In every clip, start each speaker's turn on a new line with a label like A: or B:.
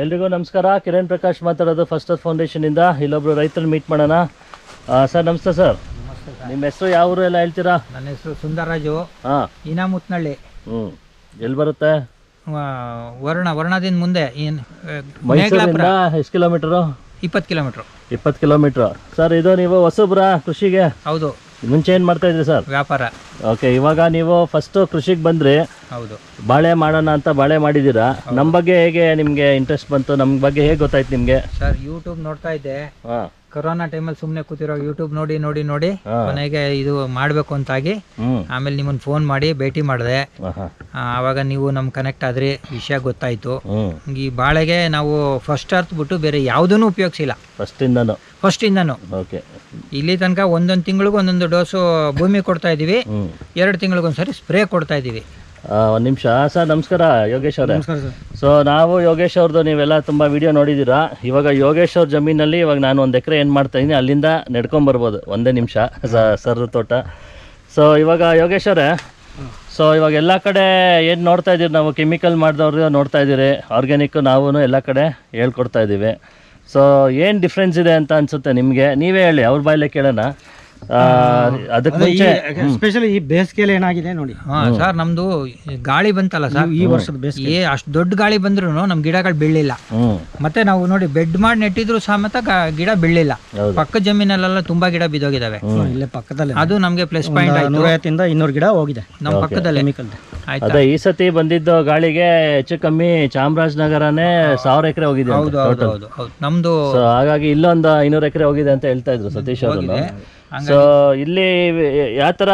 A: ಎಲ್ರಿಗೂ ನಮಸ್ಕಾರ. ಕಿರಣ್ ಪ್ರಕಾಶ್ ಮಾತಾಡೋದು ಫಸ್ಟ್ ಫೌಂಡೇಶನ್ ಇಂದ. ಇಲ್ಲೊಬ್ರು ರೈತರನ್ನ ಮೀಟ್ ಮಾಡೋಣ. ಸರ್ ನಮಸ್ತೆ ಸರ್. ನಿಮ್ಮ ಹೆಸರು ಯಾವ ಊರು ಎಲ್ಲ ಹೇಳ್ತೀರಾ?
B: ನನ್ನ ಹೆಸರು ಸುಂದರರಾಜು.
A: ಹಾಂ.
B: ಇನಾಮುತ್ನಳ್ಳಿ.
A: ಹ್ಞೂ ಎಲ್ಲಿ ಬರುತ್ತೆ?
B: ವರ್ಣ ವರ್ಣದಿಂದ ಮುಂದೆ ಏನು
A: ಮೈಸೂರಿಂದ ಎಷ್ಟು ಕಿಲೋಮೀಟ್ರು?
B: ಇಪ್ಪತ್ತು ಕಿಲೋಮೀಟ್ರು.
A: ಇಪ್ಪತ್ತು ಕಿಲೋಮೀಟ್ರು. ಸರ್ ಇದು ನೀವು ಹೊಸಬ್ರಾ ಕೃಷಿಗೆ?
B: ಹೌದು.
A: ಮುಂಚೆ ಏನು ಮಾಡ್ತಾ ಇದ್ರಿ ಸರ್?
B: ವ್ಯಾಪಾರ.
A: ಓಕೆ ಇವಾಗ ನೀವು ಫಸ್ಟ್ ಕೃಷಿಗೆ ಬಂದ್ರಿ
B: ಹೌದು.
A: ಬಾಳೆ ಮಾಡೋಣ ಅಂತ ಬಾಳೆ ಮಾಡಿದ್ದೀರಾ? ನಮ್ಮ ಬಗ್ಗೆ ಹೇಗೆ ನಿಮಗೆ ಇಂಟ್ರೆಸ್ಟ್ ಬಂತು? ನಮ್ಮ ಬಗ್ಗೆ ಹೇಗೆ ಗೊತ್ತಾಯ್ತು ನಿಮಗೆ?
B: ಸರ್ ಯೂಟ್ಯೂಬ್ ನೋಡ್ತಾ ಇದ್ದೆ.
A: ಹಾಂ.
B: ಕೊರೋನಾ ಟೈಮಲ್ಲಿ ಸುಮ್ಮನೆ ಕೂತಿರೋ ಯೂಟ್ಯೂಬ್ ನೋಡಿ ನೋಡಿ ನೋಡಿ. ಕೊನೆಗೆ ಇದು ಮಾಡಬೇಕು ಅಂತಾಗಿ ಆಮೇಲೆ ನಿಮ್ಮನ್ನು ಫೋನ್ ಮಾಡಿ ಭೇಟಿ ಮಾಡಿದೆ. ಆವಾಗ ನೀವು ನಮ್ಮ ಕನೆಕ್ಟ್ ಆದ್ರಿ ವಿಷಯ ಗೊತ್ತಾಯಿತು. ಈ ಬಾಳೆಗೆ ನಾವು ಫಸ್ಟ್ ಅರ್ತ್ ಬಿಟ್ಟು ಬೇರೆ ಯಾವುದನ್ನು ಉಪಯೋಗಿಸಿಲ್ಲ.
A: ಫಸ್ಟ್
B: ಇಂದನು.
A: ಓಕೆ
B: ಇಲ್ಲಿ ತನಕ ಒಂದೊಂದು ತಿಂಗಳಿಗೂ ಒಂದೊಂದು ಡೋಸು ಭೂಮಿ ಕೊಡ್ತಾ ಇದ್ದೀವಿ.
A: ಹ್ಞೂ
B: ಎರಡು ತಿಂಗಳಿಗೊಂದ್ಸರಿ ಸ್ಪ್ರೇ ಕೊಡ್ತಾ ಇದ್ದೀವಿ.
A: ಒಂದು ನಿಮಿಷ. ಸರ್ ನಮಸ್ಕಾರ. ಯೋಗೇಶ್ ಅವರೇ.
B: ನಮಸ್ಕಾರ ಸರ್.
A: ಸೊ ನಾವು ಯೋಗೇಶ್ ಅವ್ರದ್ದು ನೀವೆಲ್ಲ ತುಂಬ ವಿಡಿಯೋ ನೋಡಿದ್ದೀರಾ. ಇವಾಗ ಯೋಗೇಶ್ ಅವ್ರ ಜಮೀನಲ್ಲಿ ಇವಾಗ ನಾನು ಒಂದು ಎಕರೆ ಏನು ಮಾಡ್ತಾ ಇದ್ದೀನಿ ಅಲ್ಲಿಂದ ನೆಡ್ಕೊಂಬರ್ಬೋದು ಒಂದೇ ನಿಮಿಷ ಸರ್ ತೋಟ. ಸೊ ಇವಾಗ ಯೋಗೇಶ್ ಅವರೇ ಸೊ ಇವಾಗ ಎಲ್ಲ ಕಡೆ ಏನು ನೋಡ್ತಾ ಇದ್ದೀರಿ ನಾವು? ಕೆಮಿಕಲ್ ಮಾಡಿದವ್ರು ನೋಡ್ತಾ ಇದ್ದೀರಿ. ಆರ್ಗ್ಯಾನಿಕ್ ನಾವು ಎಲ್ಲ ಕಡೆ ಹೇಳ್ಕೊಡ್ತಾ ಇದ್ದೀವಿ. ಸೊ ಏನು ಡಿಫ್ರೆನ್ಸ್ ಇದೆ ಅಂತ ಅನಿಸುತ್ತೆ ನಿಮಗೆ? ನೀವೇ ಹೇಳಿ, ಅವ್ರ ಬಾಯಲ್ಲೇ ಕೇಳೋಣ. ಅದಕ್ಕೆ ಮುಂಚೆ
C: ಸ್ಪೆಷಲಿ ಈ ಬೇಸಿಗೆಯಲ್ಲಿ ಏನಾಗಿದೆ ನೋಡಿ.
B: ಹಾ ಸರ್ ನಮ್ದು ಗಾಳಿ ಬಂತಲ್ಲ ಸರ್?
C: ಈ ವರ್ಷದ ಬೇಸಿಗೆ
B: ಏ ಅಷ್ಟು ದೊಡ್ಡ ಗಾಳಿ ಬಂದ್ರು ನಮ್ ಗಿಡಗಳು
A: ಬೆಳ್ಳಿಲ್ಲ
B: ಮತ್ತೆ ನಾವು ನೋಡಿ ಬೆಡ್ ಮಾಡಿ ನೆಟ್ಟಿದ್ರು ಸಮೇತ ಗಿಡ
A: ಬೆಳ್ಳಿಲ್ಲ
B: ಪಕ್ಕ ಜಮೀನಲ್ಲೆಲ್ಲ ತುಂಬಾ ಗಿಡ ಬಿದ್ದೋಗಿದಾವೆ.
C: ಇಲ್ಲೇ ಪಕ್ಕದಲ್ಲಿ.
B: ಅದು ನಮ್ಗೆ ಪ್ಲಸ್ ಪಾಯಿಂಟ್ ಆಯ್ತು.
C: ನೂರೈವತ್ತಿಂದ ಇನ್ನೂರು ಗಿಡ ಹೋಗಿದೆ.
B: ನಮ್ಮ ಪಕ್ಕದಲ್ಲಿ.
C: ಕೆಮಿಕಲ್
B: ಆಯ್ತಾ?
A: ಅದೇ ಈ ಸತಿ ಬಂದಿದ್ದ ಗಾಳಿಗೆ ಹೆಚ್ಚು ಕಮ್ಮಿ ಚಾಮರಾಜನಗರನೇ ಸಾವಿರ ಎಕರೆ ಹೋಗಿದೆ
B: ಹೌದು ಹೌದು ಹೌದು ಹೌದು. ನಮ್ದು
A: ಹಾಗಾಗಿ ಇಲ್ಲೊಂದು ಐನೂರು ಎಕರೆ ಹೋಗಿದೆ ಅಂತ ಹೇಳ್ತಾ ಇದ್ರು ಸತೀಶ್ ಅವರು. ಸೊ ಇಲ್ಲಿ ಯಾವ ಥರ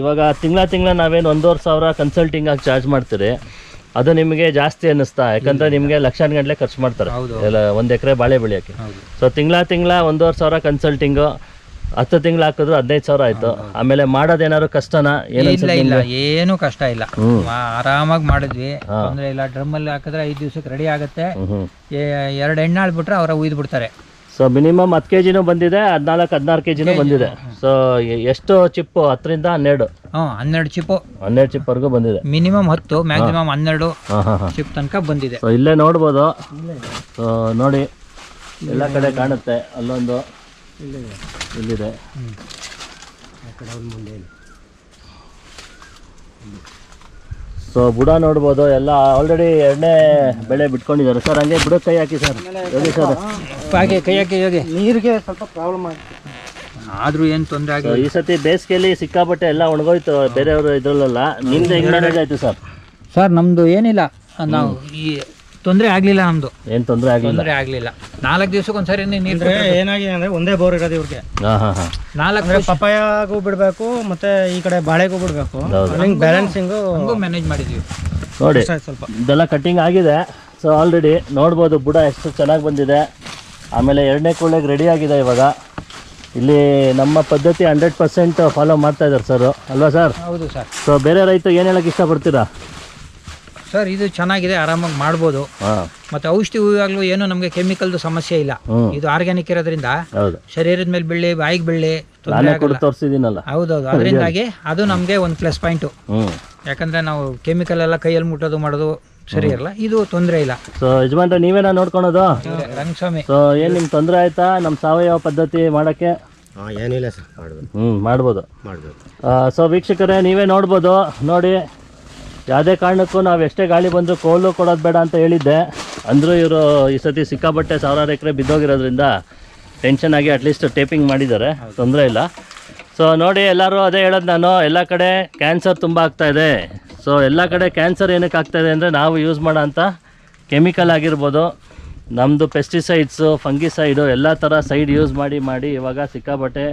A: ಇವಾಗ ತಿಂಗಳ ತಿಂಗಳ ನಾವೇನು ಒಂದೂವರೆ ಸಾವಿರ ಕನ್ಸಲ್ಟಿಂಗ್ ಆಗಿ ಚಾರ್ಜ್ ಮಾಡ್ತೀರಿ ಅದು ನಿಮಗೆ ಜಾಸ್ತಿ ಅನ್ನಿಸ್ತಾ ಯಾಕಂದ್ರೆ ನಿಮಗೆ ಲಕ್ಷಾನ್ ಗಂಟಲೆ ಖರ್ಚು ಮಾಡ್ತಾರೆ. ಎಲ್ಲ ಒಂದು ಎಕರೆ ಬಾಳೆ ಬೆಳೆಯೋಕ್ಕೆ. ಸೊ ತಿಂಗಳ ತಿಂಗಳ ಒಂದೂವರೆ ಸಾವಿರ ಕನ್ಸಲ್ಟಿಂಗು ಹತ್ತು ತಿಂಗಳು ಹಾಕಿದ್ರು ಹದಿನೈದು ಸಾವಿರ ಆಯ್ತು. ಆಮೇಲೆ ಮಾಡೋದೇನಾದ್ರು ಕಷ್ಟನಾ?
B: ಇಲ್ಲ ಇಲ್ಲ ಏನು ಕಷ್ಟ ಇಲ್ಲ. ಆರಾಮಾಗಿ ಮಾಡಿದ್ವಿ. ಅಂದ್ರೆ ಇಲ್ಲ. ಡ್ರಮ್ ಅಲ್ಲಿ ಹಾಕಿದ್ರೆ ಐದು ದಿವ್ಸಕ್ಕೆ ರೆಡಿ ಆಗುತ್ತೆ. ಎರಡು ಎಣ್ಣೆ ಬಿಟ್ರೆ ಅವರ ಉಯ್ದು ಬಿಡ್ತಾರೆ.
A: ಸೊ ಮಿನಿಮಮ್ ಹತ್ತು ಕೆ ಜಿನೂ ಬಂದಿದೆ ಹದಿನಾಲ್ಕು ಹದಿನಾರು ಕೆ ಜಿನೂ ಬಂದಿದೆ. ಸೊ ಎಷ್ಟು ಚಿಪ್ಪು ಹತ್ತರಿಂದ ಹನ್ನೆರಡು.
B: ಹ್ಞೂ ಹನ್ನೆರಡು ಚಿಪ್ಪು
A: ಹನ್ನೆರಡು ಚಿಪ್ವರೆಗೂ ಬಂದಿದೆ.
B: ಮಿನಿಮಮ್ ಹತ್ತು ಮ್ಯಾಕ್ಸಿಮಮ್ ಹನ್ನೆರಡು
A: ಹಾಂ ಹಾಂ ಹಾಂ.
B: ಚಿಪ್ ತನಕ ಬಂದಿದೆ.
A: ಸೊ ಇಲ್ಲೇ ನೋಡ್ಬೋದು. ಸೊ ನೋಡಿ ಎಲ್ಲ ಕಡೆ ಕಾಣುತ್ತೆ. ಅಲ್ಲೊಂದು ಇಲ್ಲಿದೆ. ಸೊ ಬುಡ ನೋಡ್ಬೋದು. ಎಲ್ಲ ಆಲ್ರೆಡಿ ಎಣ್ಣೆ ಬೆಳೆ ಬಿಟ್ಕೊಂಡಿದ್ದಾರೆ. ಸರ್ ಹಂಗೆ ಬುಡ ಕೈ ಹಾಕಿ ಸರ್ ಯೋಗಿ ಸರ್
B: ಹಾಗೆ ಕೈ ಹಾಕಿ ಹೋಗಿ.
C: ನೀರಿಗೆ ಸ್ವಲ್ಪ ಪ್ರಾಬ್ಲಮ್ ಆಗುತ್ತೆ
B: ಆದ್ರೂ ಏನು ತೊಂದರೆ
A: ಆಗಿದೆ
B: ಆಗಿ
A: ಈ ಸತಿ ಬೇಸಿಗೆಯಲ್ಲಿ ಸಿಕ್ಕಾಪಟ್ಟೆ ಎಲ್ಲ ಒಣಗೋಯ್ತು ಬೇರೆಯವರು ಇದ್ರಲ್ಲ ನಿಮ್ದು ಹೆಂಗ್ ಮ್ಯಾನೇಜ್ ಆಯ್ತು ಸರ್
B: ಸರ್ ನಮ್ದು ಏನಿಲ್ಲ. ನಾವು ಈ ತೊಂದರೆ ಆಗ್ಲಿಲ್ಲ ನಮ್ದು.
A: ಏನು ತೊಂದರೆ ಆಗಲಿಲ್ಲ?
B: ತೊಂದರೆ ಆಗ್ಲಿಲ್ಲ. ನಾಲ್ಕು ದಿವಸಕ್ಕೆ ಒಂದ್ಸರಿ ನೀರು
C: ಅಂದ್ರೆ ಏನಾಗಿದೆ ಅಂದ್ರೆ ಒಂದೇ ಬೋರ್ ಇರೋದು ಇವ್ರಿಗೆ.
A: ಹಾಂ ಹಾಂ ಹಾಂ.
B: ನಾಲ್ಕು
C: ಅಂದ್ರೆ ಪಪಾಯಗೂ ಬಿಡ್ಬೇಕು ಮತ್ತೆ ಈ ಕಡೆ ಬಾಳೆಗೂ ಬಿಡ್ಬೇಕು.
A: ಹೌದು.
C: ಬ್ಯಾಲೆನ್ಸಿಂಗು
B: ಹಂಗೂ ಮ್ಯಾನೇಜ್ ಮಾಡಿದೀವಿ.
A: ನೋಡಿ
C: ಸ್ವಲ್ಪ.
A: ಇದೆಲ್ಲ ಕಟ್ಟಿಂಗ್ ಆಗಿದೆ. ಸೊ ಆಲ್ರೆಡಿ ನೋಡ್ಬೋದು ಬುಡ ಎಷ್ಟು ಚೆನ್ನಾಗಿ ಬಂದಿದೆ. ಆಮೇಲೆ ಎರಡನೇ ಕೊಳ್ಳೆಗೆ ರೆಡಿ ಆಗಿದೆ ಇವಾಗ. ಇಲ್ಲಿ ನಮ್ಮ ಪದ್ಧತಿ ಹಂಡ್ರೆಡ್ ಪರ್ಸೆಂಟ್ ಫಾಲೋ ಮಾಡ್ತಾ ಇದ್ದಾರೆ ಸರ್ ಅಲ್ವಾ ಸರ್
B: ಹೌದು ಸರ್
A: ಸೊ ಬೇರೆ ರೈತರು ಏನು ಹೇಳಕ್ಕೆ ಇಷ್ಟಪಡ್ತೀರಾ?
B: ಸರ್ ಇದು ಚೆನ್ನಾಗಿದೆ ಆರಾಮಾಗಿ ಮಾಡ್ಬೋದು. ಮತ್ತೆ ಔಷಧಿ ಹೂವಾಗ್ಲೂ ಏನು ನಮಗೆ ಕೆಮಿಕಲ್ದು ಸಮಸ್ಯೆ ಇಲ್ಲ. ಇದು ಆರ್ಗ್ಯಾನಿಕ್ ಇರೋದ್ರಿಂದ
A: ಹೌದು.
B: ಶರೀರದ ಮೇಲೆ ಬೆಳ್ಳಿ ಬಾಯಿಗೆ ಬೆಳ್ಳಿ
A: ತೋರಿಸಿದ್ದೀನಲ್ಲ.
B: ಹೌದೌದು. ಅದರಿಂದಾಗಿ ಅದು ನಮಗೆ ಒಂದು ಪ್ಲಸ್ ಪಾಯಿಂಟ್ ಯಾಕಂದ್ರೆ ನಾವು ಕೆಮಿಕಲ್ ಎಲ್ಲ ಕೈಯಲ್ಲಿ ಮುಟ್ಟೋದು ಮಾಡೋದು ಸರಿ ಇರಲ್ಲ. ಇದು ತೊಂದರೆ ಇಲ್ಲ.
A: ಸೊ ಯಜಮಾನ್ರೆ ನೀವೇನಾ ನೋಡ್ಕೊಳೋದು?
B: ರಂಗಸ್ವಾಮಿ.
A: ಸೊ ಏನ್ ನಿಮ್ಗೆ ತೊಂದರೆ ಆಯ್ತಾ? ನಮ್ಮ ಸಾವಯವ ಪದ್ಧತಿ ಮಾಡಕ್ಕೆ?
C: ಏನಿಲ್ಲ ಸರ್. ಮಾಡ್ಬೋದು.
A: ಹ್ಞೂ ಮಾಡ್ಬೋದು.
C: ಮಾಡ್ಬೋದು.
A: ಸೊ ವೀಕ್ಷಕರೇ ನೀವೇ ನೋಡ್ಬೋದು. ನೋಡಿ ಯಾವುದೇ ಕಾರಣಕ್ಕೂ ನಾವು ಎಷ್ಟೇ ಗಾಳಿ ಬಂದರೂ ಕೋಲು ಕೊಡೋದು ಬೇಡ ಅಂತ ಹೇಳಿದ್ದೆ. ಅಂದರೂ ಇವರು ಈ ಸತಿ ಸಿಕ್ಕಾಪಟ್ಟೆ ಸಾವಿರಾರು ಎಕರೆ ಬಿದ್ದೋಗಿರೋದ್ರಿಂದ ಟೆನ್ಷನ್ ಆಗಿ ಅಟ್ಲೀಸ್ಟ್ ಟೇಪಿಂಗ್ ಮಾಡಿದ್ದಾರೆ. ತೊಂದರೆ ಇಲ್ಲ. ಸೊ ನೋಡಿ ಎಲ್ಲರೂ ಅದೇ ಹೇಳೋದು ನಾನು ಎಲ್ಲ ಕಡೆ ಕ್ಯಾನ್ಸರ್ ತುಂಬ ಆಗ್ತಾಯಿದೆ ಸೊ ಎಲ್ಲ ಕಡೆ ಕ್ಯಾನ್ಸರ್ ಏನಕ್ಕೆ ಆಗ್ತಾಯಿದೆ ಅಂದರೆ ನಾವು ಯೂಸ್ ಮಾಡೋ ಅಂಥ ಕೆಮಿಕಲ್ ಆಗಿರ್ಬೋದು. ನಮ್ಮದು ಪೆಸ್ಟಿಸೈಡ್ಸು ಫಂಗಿಸೈಡು ಎಲ್ಲ ಥರ ಸೈಡ್ ಯೂಸ್ ಮಾಡಿ ಮಾಡಿ ಇವಾಗ ಸಿಕ್ಕಾಪಟ್ಟೆ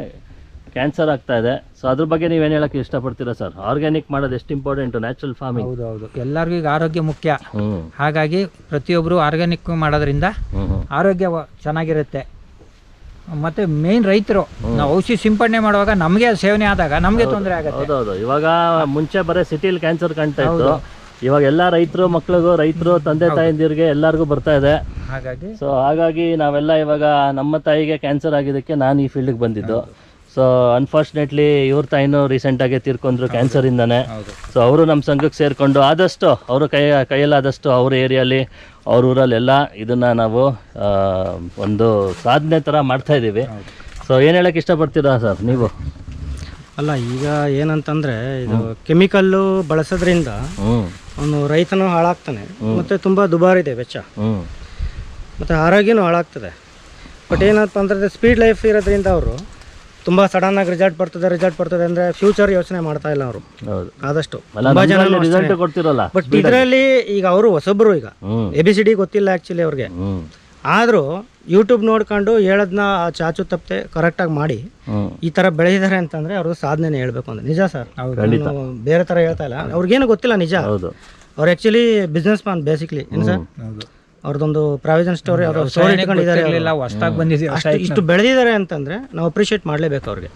A: ಕ್ಯಾನ್ಸರ್ ಆಗ್ತಾಯಿದೆ ಸೊ ಅದ್ರ ಬಗ್ಗೆ ನೀವೇನು ಹೇಳಕ್ಕೆ ಇಷ್ಟಪಡ್ತೀರಾ ಸರ್? ಆರ್ಗ್ಯಾನಿಕ್ ಮಾಡೋದು ಎಷ್ಟು ಇಂಪಾರ್ಟೆಂಟು ನ್ಯಾಚುರಲ್ ಫಾರ್ಮಿಂಗ್
B: ಹೌದು ಹೌದು. ಎಲ್ಲರಿಗೂ ಈಗ ಆರೋಗ್ಯ ಮುಖ್ಯ.
A: ಹ್ಞೂ
B: ಹಾಗಾಗಿ ಪ್ರತಿಯೊಬ್ಬರು ಆರ್ಗ್ಯಾನಿಕ್ ಮಾಡೋದ್ರಿಂದ
A: ಹ್ಞೂ
B: ಆರೋಗ್ಯ ವ- ಚೆನ್ನಾಗಿರುತ್ತೆ. ಮತ್ತೆ ಮೇನ್ ರೈತರು ನಾವು ಔಷಧಿ ಸಿಂಪಡಣೆ ಮಾಡುವಾಗ ನಮಗೆ ಸೇವನೆ ಆದಾಗ ನಮಗೆ ತೊಂದರೆ ಆಗುತ್ತೆ.
A: ಹೌದೌದು ಇವಾಗ ಮುಂಚೆ ಬರೀ ಸಿಟಿಲಿ ಕ್ಯಾನ್ಸರ್ ಕಾಣ್ತಾ ಇತ್ತು. ಇವಾಗ ಎಲ್ಲ ರೈತರು ಮಕ್ಳಿಗೂ ರೈತರು ತಂದೆ ತಾಯಂದಿರಿಗೆ ಎಲ್ಲರಿಗೂ ಬರ್ತಾ ಇದೆ.
B: ಹಾಗಾಗಿ
A: ಸೊ ಹಾಗಾಗಿ ನಾವೆಲ್ಲ ಇವಾಗ ನಮ್ಮ ತಾಯಿಗೆ ಕ್ಯಾನ್ಸರ್ ಆಗಿದ್ದಕ್ಕೆ ನಾನು ಈ ಫೀಲ್ಡ್ಗೆ ಬಂದಿದ್ದು. ಸೊ ಅನ್ಫಾರ್ಚುನೇಟ್ಲಿ ಇವ್ರ ತಾಯಿನೂ ರೀಸೆಂಟಾಗಿ ತೀರ್ಕೊಂಡ್ರು ಕ್ಯಾನ್ಸರಿಂದನೇ
B: ಹೌದು.
A: ಸೊ ಅವರು ನಮ್ಮ ಸಂಘಕ್ಕೆ ಸೇರಿಕೊಂಡು ಆದಷ್ಟು ಅವ್ರ ಕೈ ಕೈಯಲ್ಲಾದಷ್ಟು ಅವ್ರ ಏರಿಯಲ್ಲಿ ಅವ್ರ ಊರಲ್ಲೆಲ್ಲ ಇದನ್ನು ನಾವು ಒಂದು ಸಾಧನೆ ಥರ ಮಾಡ್ತಾ ಇದ್ದೀವಿ. ಸೊ ಏನು ಹೇಳೋಕ್ಕೆ ಇಷ್ಟಪಡ್ತೀರಾ ಸರ್ ನೀವು?
C: ಅಲ್ಲ ಈಗ ಏನಂತಂದ್ರೆ ಇದು ಕೆಮಿಕಲ್ಲು ಬಳಸೋದ್ರಿಂದ ಅವನು ರೈತನು ಹಾಳಾಗ್ತಾನೆ ಮತ್ತೆ ತುಂಬಾ ದುಬಾರಿ ಇದೆ ವೆಚ್ಚ.
A: ಹ್ಞೂ
C: ಮತ್ತೆ ಆರೋಗ್ಯನೂ ಹಾಳಾಗ್ತದೆ. ಬಟ್ ಏನಪ್ಪ ಅಂದ್ರೆ ಸ್ಪೀಡ್ ಲೈಫ್ ಇರೋದ್ರಿಂದ ಅವರು ತುಂಬಾ ಸಡನ್ ಆಗಿ ರಿಸಲ್ಟ್ ಬರ್ತದೆ ರಿಸಲ್ಟ್ ಬರ್ತದೆ ಅಂದ್ರೆ ಫ್ಯೂಚರ್ ಯೋಚನೆ ಮಾಡ್ತಾ ಇಲ್ಲ ಅವರು.
A: ಹೌದು.
C: ಆದಷ್ಟು. ತುಂಬಾ ಜನ
A: ರಿಸಲ್ಟ್ ಕೊಡ್ತಿರಲ್ಲ
C: ಬಟ್ ಇದರಲ್ಲಿ ಈಗ ಅವರು ಹೊಸಬ್ರು ಈಗ. ಎ ಬಿ ಸಿ ಡಿ ಗೊತ್ತಿಲ್ಲ ಆ್ಯಕ್ಚುಲಿ ಅವ್ರಿಗೆ. ಆದ್ರೂ ಯೂಟ್ಯೂಬ್ ನೋಡ್ಕೊಂಡು ಹೇಳೋದನ್ನ ಚಾಚು ತಪ್ಪದೆ ಕರೆಕ್ಟಾಗಿ ಮಾಡಿ ಈ ತರ ಬೆಳೆದಿದ್ದಾರೆ ಅಂತಂದ್ರೆ ಅವ್ರದ್ದು ಸಾಧನೆ ಹೇಳ್ಬೇಕು ಅಂದ್ರೆ. ನಿಜ ಸರ್
A: ಖಂಡಿತ.
C: ಬೇರೆ ತರ ಹೇಳ್ತಾ ಇಲ್ಲ. ಅವ್ರಿಗೇನು ಗೊತ್ತಿಲ್ಲ ನಿಜ.
A: ಹೌದು.
C: ಅವ್ರು ಆ್ಯಕ್ಚುಲಿ ಬಿಸ್ನೆಸ್ ಮ್ಯಾನ್ ಬೇಸಿಕ್ಲಿ ಏನು ಸರ್
B: ಹೌದು.
C: ಅವ್ರದ್ದೊಂದು ಪ್ರಾವಿಷನ್ ಸ್ಟೋರಿ ಅವರು ಸ್ಟೋರಿ ಇಟ್ಕೊಂಡಿದ್ದಾರೆ
B: ಹೊಸ್ದಾಗಿ ಬಂದಿದ್ದೀವಿ
C: ಅಷ್ಟು ಇಷ್ಟು ಬೆಳೆದಿದ್ದಾರೆ ಅಂತಂದ್ರೆ ನಾವು ಅಪ್ರಿಷಿಯೇಟ್ ಮಾಡಲೇಬೇಕು ಅವ್ರಿಗೆ.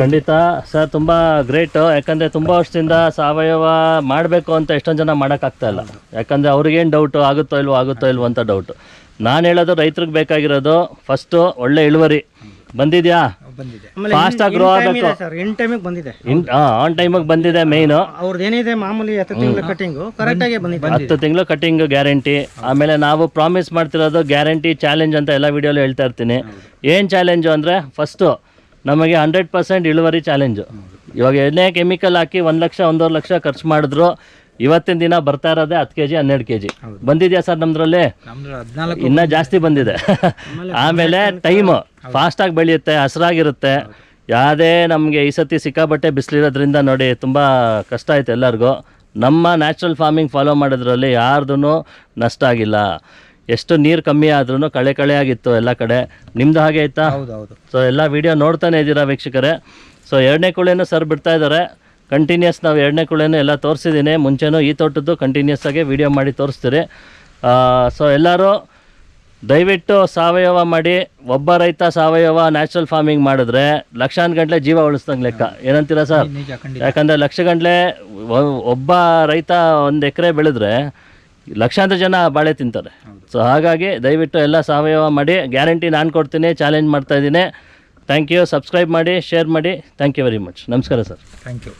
A: ಖಂಡಿತ ಸರ್ ತುಂಬ ಗ್ರೇಟ್ ಯಾಕಂದರೆ ತುಂಬ ವರ್ಷದಿಂದ ಸಾವಯವ ಮಾಡಬೇಕು ಅಂತ ಎಷ್ಟೊಂದು ಜನ ಮಾಡೋಕ್ಕಾಗ್ತಾ ಇಲ್ಲ. ಯಾಕಂದರೆ ಅವ್ರಿಗೇನು ಡೌಟು ಆಗುತ್ತೋ ಇಲ್ವೋ ಆಗುತ್ತೋ ಇಲ್ವೋ ಅಂತ ಡೌಟು ನಾನು ಹೇಳೋದು ರೈತರಿಗೆ ಬೇಕಾಗಿರೋದು ಫಸ್ಟು ಒಳ್ಳೆ ಇಳುವರಿ. ಬಂದಿದ್ಯಾ?
B: ಬಂದಿದೆ.
A: ಗ್ರೋ ಆಗಬೇಕು.
C: ಸರ್ ಟೈಮಿಗೆ ಬಂದಿದೆ.
A: ಆನ್ ಟೈಮಿಗೆ ಬಂದಿದೆ ಮೇಯ್ನು
C: ಅವ್ರದ್ದು ಏನಿದೆ ಮಾಮೂಲಿ ಹತ್ತು ತಿಂಗಳ ಕಟಿಂಗು ಕರೆಕ್ಟಾಗಿ ಬಂದಿದೆ.
A: ಹತ್ತು ತಿಂಗಳು ಕಟಿಂಗ್ ಗ್ಯಾರಂಟಿ ಆಮೇಲೆ ನಾವು ಪ್ರಾಮಿಸ್ ಮಾಡ್ತಿರೋದು ಗ್ಯಾರಂಟಿ ಚಾಲೆಂಜ್ ಅಂತ ಎಲ್ಲ ವಿಡಿಯೋಲಿ ಹೇಳ್ತಾ ಇರ್ತೀನಿ. ಏನು ಚಾಲೆಂಜು ಅಂದರೆ ಫಸ್ಟು ನಮಗೆ ಹಂಡ್ರೆಡ್ ಪರ್ಸೆಂಟ್ ಇಳುವರಿ ಚಾಲೆಂಜು ಇವಾಗ ಎಣ್ಣೆ ಕೆಮಿಕಲ್ ಹಾಕಿ ಒಂದು ಲಕ್ಷ ಒಂದೂವರೆ ಲಕ್ಷ ಖರ್ಚು ಮಾಡಿದ್ರು ಇವತ್ತಿನ ದಿನ ಬರ್ತಾ ಇರೋದೇ ಹತ್ತು ಕೆ ಜಿ ಹನ್ನೆರಡು ಕೆ ಜಿ ಬಂದಿದೆಯಾ ಸರ್
B: ನಮ್ದ್ರಲ್ಲಿ?
A: ಇನ್ನೂ ಜಾಸ್ತಿ ಬಂದಿದೆ. ಆಮೇಲೆ ಟೈಮು ಫಾಸ್ಟಾಗಿ ಬೆಳೆಯುತ್ತೆ ಹಸಿರಾಗಿರುತ್ತೆ. ಯಾವುದೇ ನಮಗೆ ಈ ಸತಿ ಸಿಕ್ಕಾಬಟ್ಟೆ ಬಿಸಿಲಿರೋದ್ರಿಂದ ನೋಡಿ ತುಂಬ ಕಷ್ಟ ಆಯ್ತು ಎಲ್ಲರಿಗೂ. ನಮ್ಮ ನ್ಯಾಚುರಲ್ ಫಾರ್ಮಿಂಗ್ ಫಾಲೋ ಮಾಡೋದ್ರಲ್ಲಿ ಯಾರ್ದೂ ನಷ್ಟ ಆಗಿಲ್ಲ. ಎಷ್ಟು ನೀರು ಕಮ್ಮಿ ಆದ್ರೂ ಕಳೆ ಕಳೆ ಆಗಿತ್ತು ಎಲ್ಲ ಕಡೆ. ನಿಮ್ದು ಹಾಗೆ ಆಯ್ತಾ?
B: ಹೌದು ಹೌದು.
A: ಸೊ ಎಲ್ಲ ವಿಡಿಯೋ ನೋಡ್ತಾನೆ ಇದ್ದೀರಾ ವೀಕ್ಷಕರೇ? ಸೊ ಎರಡನೇ ಕುಳೆನೂ ಸರ್ ಬಿಡ್ತಾ ಇದ್ದಾರೆ. ಕಂಟಿನ್ಯೂಸ್ ನಾವು ಎರಡನೇ ಕುಳೆನೂ ಎಲ್ಲ ತೋರಿಸಿದ್ದೀನಿ. ಮುಂಚೆನೂ ಈ ತೋಟದ್ದು ಕಂಟಿನ್ಯೂಸ್ ಆಗಿ ವಿಡಿಯೋ ಮಾಡಿ ತೋರಿಸ್ತೀರಿ. ಸೊ ಎಲ್ಲರೂ ದಯವಿಟ್ಟು ಸಾವಯವ ಮಾಡಿ ಒಬ್ಬ ರೈತ ಸಾವಯವ ನ್ಯಾಚುರಲ್ ಫಾರ್ಮಿಂಗ್ ಮಾಡಿದ್ರೆ ಲಕ್ಷಾಂತರ ಗಂಟ್ಲೆ ಜೀವ ಉಳಿಸ್ದಂಗೆ ಲೆಕ್ಕ. ಏನಂತೀರಾ ಸರ್? ಯಾಕಂದರೆ ಲಕ್ಷ ಗಂಟ್ಲೆ ಒಬ್ಬ ರೈತ ಒಂದು ಎಕರೆ ಬೆಳೆದ್ರೆ ಲಕ್ಷಾಂತರ ಜನ ಬಾಳೆ ತಿಂತಾರೆ. ಸೊ ಹಾಗಾಗಿ ದಯವಿಟ್ಟು ಎಲ್ಲ ಸಾವಯವ ಮಾಡಿ ಗ್ಯಾರಂಟಿ ನಾನು ಕೊಡ್ತೀನಿ ಚಾಲೆಂಜ್ ಮಾಡ್ತಾ ಇದ್ದೀನಿ. ಥ್ಯಾಂಕ್ ಯು ಸಬ್ಸ್ಕ್ರೈಬ್ ಮಾಡಿ ಶೇರ್ ಮಾಡಿ. ಥ್ಯಾಂಕ್ ಯು ವೆರಿ ಮಚ್ ನಮಸ್ಕಾರ ಸರ್.
B: Thank you